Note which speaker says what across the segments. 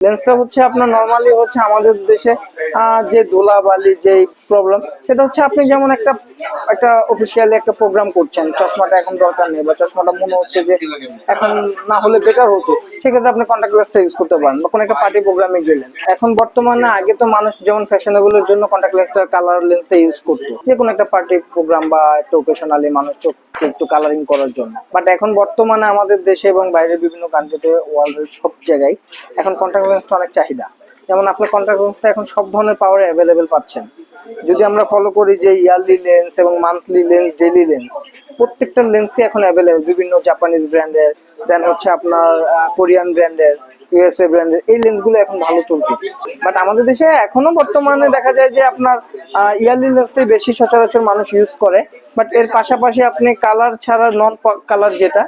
Speaker 1: লেন্সটা হচ্ছে আপনার নর্মালি হচ্ছে আমাদের দেশে যে ধুলাবালি যে প্রবলেম সেটা হচ্ছে আপনি যেমন একটা একটা অফিসিয়ালি একটা প্রোগ্রাম করছেন, চশমাটা এখন দরকার নেই বা চশমাটা মনে হচ্ছে যে এখন না হলে বেটার হতো, সেক্ষেত্রে আপনি কন্ট্যাক্ট লেন্সটা ইউজ করতে পারেন বা কোনো একটা পার্টি প্রোগ্রামে গেলেন। এখন বর্তমানে আগে তো মানুষ যেমন ফ্যাশনেবলের জন্য কন্ট্যাক্ট লেন্সটা কালার লেন্সটা ইউজ করতো, যে কোনো একটা পার্টি প্রোগ্রাম বা একটা ওকেশনালি মানুষ চোখকে একটু কালারিং করার জন্য। বাট এখন বর্তমানে আমাদের দেশে এবং বাইরের বিভিন্ন কান্ট্রিতে ওয়ার্ল্ডের সব জায়গায় এখন কন্ট্যাক্ট লেন্সটা অনেক চাহিদা। যেমন আপনি কন্ট্যাক্ট লেন্সটা এখন সব ধরনের পাওয়ারে অ্যাভেলেবেল পাচ্ছেন। যদি আমরা ফলো করি যে ইয়ারলি লেন্স এবং মান্থলি লেন্স ডেইলি লেন্স প্রত্যেকটা লেন্সই এখন অ্যাভেলেবেল বিভিন্ন জাপানিজ ব্র্যান্ডের দেন হচ্ছে আপনার কোরিয়ান ব্র্যান্ডের ইউএসএ ব্র্যান্ডের এই লেন্সগুলো এখন ভালো চলতেছে। বাট আমাদের দেশে এখনও বর্তমানে দেখা যায় যে আপনার ইয়ারলি লেন্সটাই বেশি সচরাচর মানুষ ইউজ করে। বাট এর পাশাপাশি আপনি কালার ছাড়া নন কালার যেটা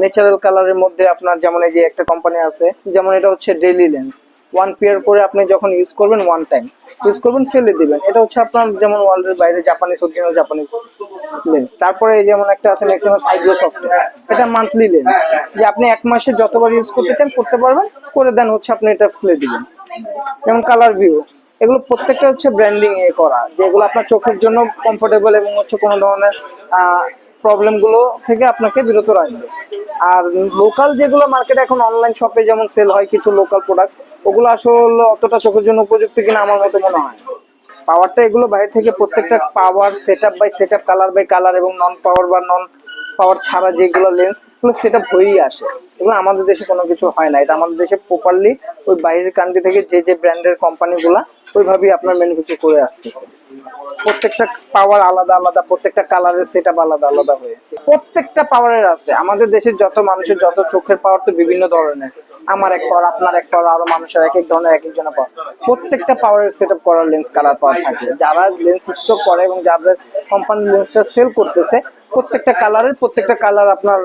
Speaker 1: ন্যাচারাল কালারের মধ্যে আপনার যেমন এই যে একটা কোম্পানি আছে, যেমন এটা হচ্ছে ডেইলি লেন্স ওয়ান পেয়ার করে আপনি যখন ইউজ করবেন ওয়ান টাইম ইউজ করবেন, ফেলে দিবেন। এটা হচ্ছে আপনার যেমন ওয়ার্ল্ডের বাইরে জাপানিজ অরিজিনাল জাপানিজ লেন্স তারপরে যেমন একটা আছে ম্যাক্সিমাম হাইড্রোসফট এটা মান্থলি লেন্স যে আপনি এক মাসে যতবার ইউজ করতে চান, করতে পারবেন। করে দেন হচ্ছে আপনি এটা ফেলে দিবেন। যেমন কালার ভিউ এগুলো প্রত্যেকটা হচ্ছে ব্র্যান্ডিং এ করা। যেগুলো আপনার চোখের জন্য কমফোর্টেবল এবং হচ্ছে কোনো ধরনের প্রবলেমগুলো থেকে আপনাকে বিরত রাখবে। আর লোকাল যেগুলো মার্কেটে এখন অনলাইন শপে যেমন সেল হয় কিছু লোকাল প্রোডাক্ট ওগুলো আসলে অতটা চোখের জন্য উপযুক্ত কিনা আমার মতো মনে হয় পাওয়ারটা এগুলো বাইরে থেকে প্রত্যেকটা power set up by set up colour by colour এবং নন পাওয়ার বা নন পাওয়ার ছাড়া যেগুলো লেন্স এগুলো সেট আপ হয়েই আসে। এগুলো আমাদের দেশে কোনো কিছু হয় না। এটা আমাদের দেশে প্রপারলি ওই বাইরের কান্ট্রি থেকে যে যে ব্র্যান্ডের কোম্পানিগুলা ওইভাবেই আপনার ম্যানুফ্যাকচার করে আসতেছে। প্রত্যেকটা পাওয়ার আলাদা আলাদা, প্রত্যেকটা কালারের সেট আপ আলাদা আলাদা হয়ে। প্রত্যেকটা পাওয়ারের আছে। আমাদের দেশের যত মানুষের যত চোখের পাওয়ার তো বিভিন্ন ধরনের। আমার এক পাওয়ার আপনার এক পাওয়ার আরও মানুষের এক এক ধরনের, এক একজনের পাওয়ার প্রত্যেকটা পাওয়ারের সেট আপ করার লেন্স কালার পাওয়ার থাকে যারা লেন্স স্টক করে এবং যাদের কোম্পানি লেন্সটা সেল করতেছে, প্রত্যেকটা কালারের প্রত্যেকটা কালার আপনার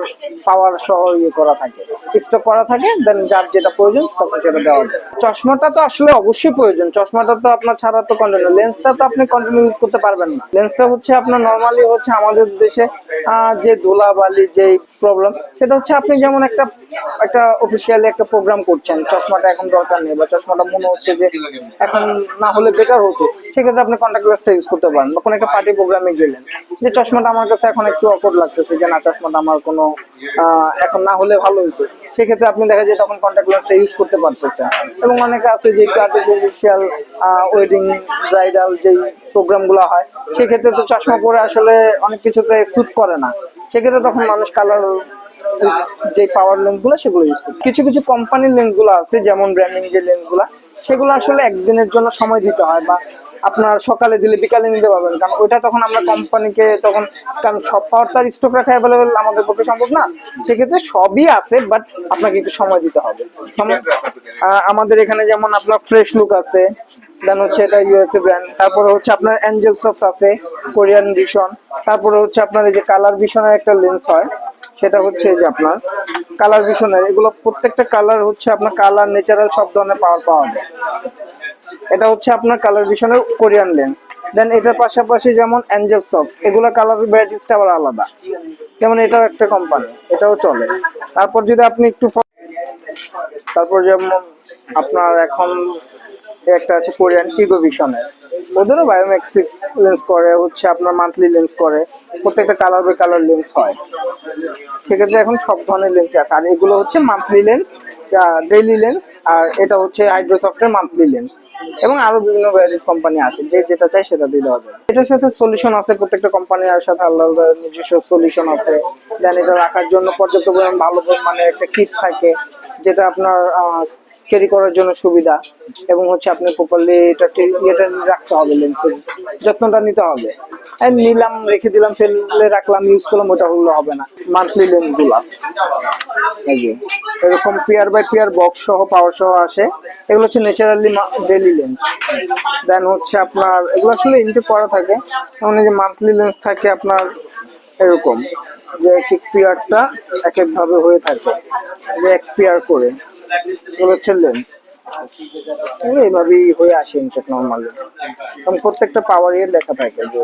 Speaker 1: পাওয়ার সহ ইয়ে করা থাকে। স্টক করা থাকে দেন যার যেটা প্রয়োজন তখন সেটা দেওয়া যায়। চশমাটা তো আসলে অবশ্যই প্রয়োজন। চশমাটা তো আপনার ছাড়া তো কন্টিনিউ লেন্সটা তো আপনি কন্টিনিউ ইউজ করতে পারবেন না। লেন্সটা হচ্ছে আপনার নর্মালি হচ্ছে আমাদের দেশে যে ধুলাবালি যে প্রবলেম সেটা হচ্ছে আপনি যেমন একটা একটা অফিসিয়ালি একটা প্রোগ্রাম করছেন, চশমাটা এখন দরকার নেই বা চশমাটা মনে হচ্ছে যে এখন না হলে বেটার হতো, সেক্ষেত্রে আপনি কন্ট্যাক্ট লেন্সটা ইউজ করতে পারেন বা কোনো একটা পার্টি প্রোগ্রামে গেলেন। যে চশমাটা আমার কাছে এখন একটু অকওয়ার্ড লাগতেছে যে না, চশমাটা আমার কোনো এখন না হলে ভালো হতো সেক্ষেত্রে আপনি দেখা যায় তখন কন্ট্যাক্ট লেন্সটা ইউজ করতে পারতেছেন। এবং অনেকে আছে যে একটু আর্টিফিশিয়াল ওয়েডিং ব্রাইডাল যেই প্রোগ্রামগুলো হয়, সেক্ষেত্রে তো চশমা পরে আসলে অনেক কিছুতে স্যুট করে না। সেক্ষেত্রে তখন মানুষ কালার যে পাওয়ার লেন্সগুলো সেগুলো ইউজ করে কিছু কিছু কোম্পানির লেন্সগুলো আছে, যেমন ব্র্যান্ডিং যে লেন্সগুলা, সেগুলো আসলে একদিনের জন্য সময় দিতে হয় বা আপনার সকালে দিলে বিকালে নিতে পারবেন। কারণ ওইটা তখন আমরা কোম্পানিকে তখন, কারণ সব পাওয়ার তার স্টক রাখা অ্যাভেলেবেল আমাদের পক্ষে সম্ভব না। সেক্ষেত্রে সবই আছে বাট আপনাকে একটু সময় দিতে হবে। আমাদের এখানে যেমন আপনার ফ্রেশ লুক আছে দেন হচ্ছে এটা ইউএসএ ব্র্যান্ড তারপরে হচ্ছে আপনার অ্যাঞ্জেল সফট আছে কোরিয়ান ভিশন তারপরে হচ্ছে আপনার এই যে কালার ভিশনের একটা লেন্স হয়, সেটা হচ্ছে যে আপনার কালার ভিশনের এগুলো প্রত্যেকটা কালার হচ্ছে আপনার কালার ন্যাচারাল সব ধরনের পাওয়ার পাওয়া যায়। এটা হচ্ছে আপনার কালার ভিশনের কোরিয়ান লেন্স দেন এটার পাশাপাশি যেমন অ্যাঞ্জেল সফট এগুলো কালার ভ্যারাইটিসটা আবার আলাদা। যেমন এটাও একটা কোম্পানি এটাও চলে। তারপর যদি আপনি একটু তারপর যেমন আপনার এখন একটা আছে কোরিয়ান টিগো ভিশনের ওদেরও বায়োমেক্সিক লেন্স করে, হচ্ছে আপনার মান্থলি লেন্স করে। প্রত্যেকটা কালার বাই কালার লেন্স হয়। সেক্ষেত্রে এখন সব ধরনের লেন্স আছে। আর এগুলো হচ্ছে মান্থলি লেন্স ডেইলি লেন্স আর এটা হচ্ছে হাইড্রোসফটের মান্থলি লেন্স এবং আরও বিভিন্ন ভ্যারাইটিস কোম্পানি আছে। যে যেটা চাই সেটা দিয়ে দেওয়া এটার সাথে সলিউশন আছে প্রত্যেকটা কোম্পানির সাথে। আলাদা আলাদা নিজস্ব সলিউশন আছে। দেন এটা রাখার জন্য পর্যাপ্ত পরিমাণ ভালো পরিমাণে একটা কিট থাকে। যেটা আপনার ক্যারি করার জন্য সুবিধা এবং হচ্ছে আপনি প্রপারলি এটা ইয়েটা রাখতে হবে লেন্সের যত্নটা নিতে হবে। নিলাম, রেখে দিলাম, ফেলে রাখলাম ইউজ করলাম, ওটা হলে হবে না। মান্থলি লেন্সগুলা। এই এরকম পেয়ার বাই পেয়ার বক্স সহ পাওয়ার সহ আসে। এগুলো হচ্ছে ন্যাচারালি ডেলি লেন্স দেন হচ্ছে আপনার, এগুলো আসলে ইনটেক করা থাকে। যেমন যে মান্থলি লেন্স থাকে আপনার এরকম। যে এক এক পেয়ারটা এক এক ভাবে হয়ে থাকে। যে এক পেয়ার করে। এগুলো এইভাবেই হয়ে আসে ইনটেক নর্মালি এবং প্রত্যেকটা পাওয়ার ইয়ে লেখা থাকে। যে